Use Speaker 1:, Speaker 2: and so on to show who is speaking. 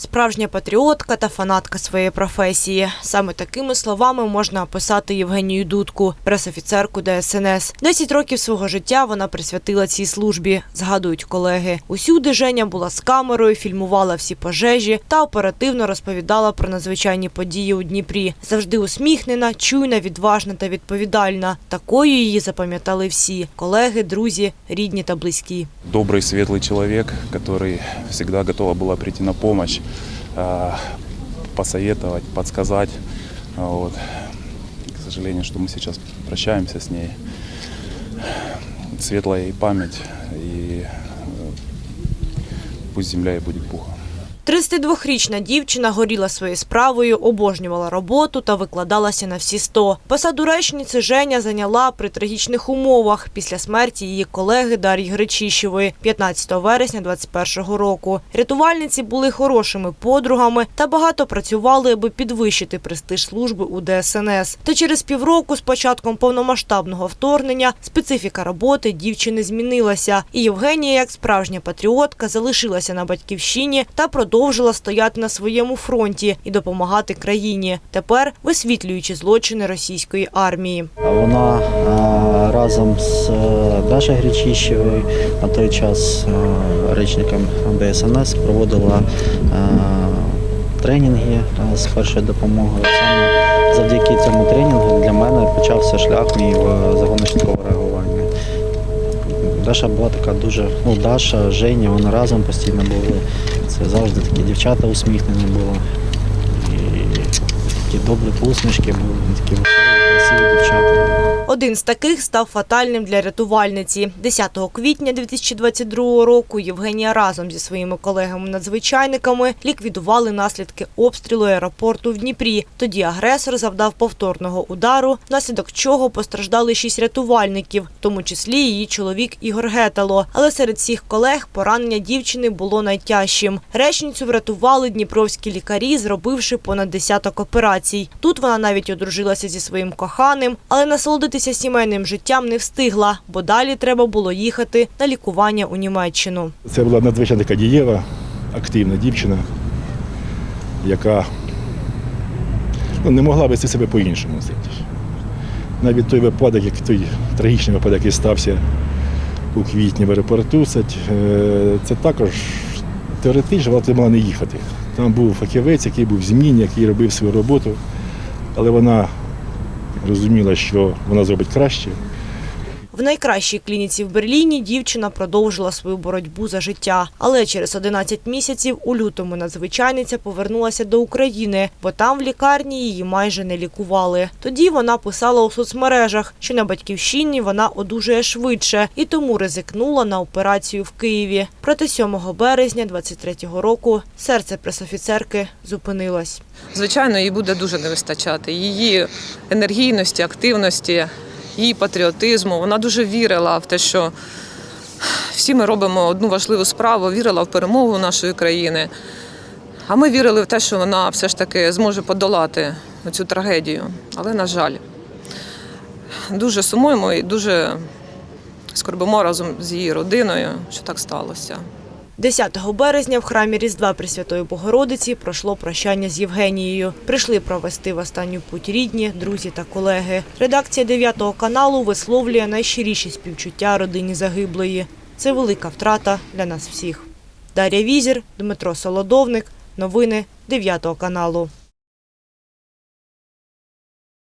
Speaker 1: Справжня патріотка та фанатка своєї професії. Саме такими словами можна описати Євгенію Дудку, пресофіцерку ДСНС. Десять років свого життя вона присвятила цій службі, згадують колеги. Усюди Женя була з камерою, фільмувала всі пожежі та оперативно розповідала про надзвичайні події у Дніпрі. Завжди усміхнена, чуйна, відважна та відповідальна. Такою її запам'ятали всі колеги, друзі, рідні та близькі.
Speaker 2: добрый, светлый человек, который всегда готова была прийти на помощь, а, посоветовать, подсказать. Вот. К сожалению, что мы сейчас прощаемся с ней. Светлая ей память, и э, пусть земля ей будет пухом.
Speaker 1: 32-річна дівчина горіла своєю справою, обожнювала роботу та викладалася на всі 100. Посаду речниці Женя зайняла при трагічних умовах після смерті її колеги Дар'ї Гречищевої 15 вересня 21 року. Рятувальниці були хорошими подругами та багато працювали, аби підвищити престиж служби у ДСНС. Та через півроку з початком повномасштабного вторгнення специфіка роботи дівчини змінилася. І Євгенія, як справжня патріотка, залишилася на батьківщині та продовжила стояти на своєму фронті і допомагати країні. Тепер висвітлюючи злочини російської армії.
Speaker 3: Вона е, разом з е, Дашою Гречищевою на той час е, речником ДСНС проводила тренінги з першої допомоги. Саме завдяки цьому тренінгу для мене почався шлях мій в загоношникове реагування. Даша була така дуже, ну Даша, Женя, вони разом постійно були. Це завжди такі дівчата усміхнені були. І такі добрі посмішки були, такі веселі.
Speaker 1: Один з таких став фатальним для рятувальниці. 10 квітня 2022 року Євгенія разом зі своїми колегами-надзвичайниками ліквідували наслідки обстрілу аеропорту в Дніпрі. Тоді агресор завдав повторного удару, внаслідок чого постраждали шість рятувальників, в тому числі її чоловік Ігор Гетало. Але серед всіх колег поранення дівчини було найтяжчим. Речницю врятували дніпровські лікарі, зробивши понад десяток операцій. Тут вона навіть одружилася зі своїм коханим, але насолодитися сімейним життям не встигла, бо далі треба було їхати на лікування у Німеччину.
Speaker 4: Це була надзвичайно дієва, активна дівчина, яка ну, не могла вести себе по-іншому. Навіть той випадок, як той трагічний випадок, який стався у квітні в аеропорту, це, е, також теоретично вона могла не їхати. Там був фахівець, який був в зміні, який робив свою роботу, але вона розуміла, що вона зробить краще.
Speaker 1: В найкращій клініці в Берліні дівчина продовжила свою боротьбу за життя. Але через 11 місяців у лютому надзвичайниця повернулася до України, бо там в лікарні її майже не лікували. Тоді вона писала у соцмережах, що на батьківщині вона одужує швидше і тому ризикнула на операцію в Києві. Проте 7 березня 23-го року серце пресофіцерки зупинилось.
Speaker 5: Звичайно, їй буде дуже не вистачати. Її енергійності, активності, її патріотизму. Вона дуже вірила в те, що всі ми робимо одну важливу справу, вірила в перемогу нашої країни. А ми вірили в те, що вона все ж таки зможе подолати цю трагедію. Але, на жаль, дуже сумуємо і дуже скорбимо разом з її родиною, що так сталося.
Speaker 1: 10 березня в храмі Різдва Пресвятої Богородиці пройшло прощання з Євгенією. Прийшли провести в останню путь рідні, друзі та колеги. Редакція 9 каналу висловлює найщиріші співчуття родині загиблої. Це велика втрата для нас всіх. Дар'я Візір, Дмитро Солодовник. Новини 9 каналу.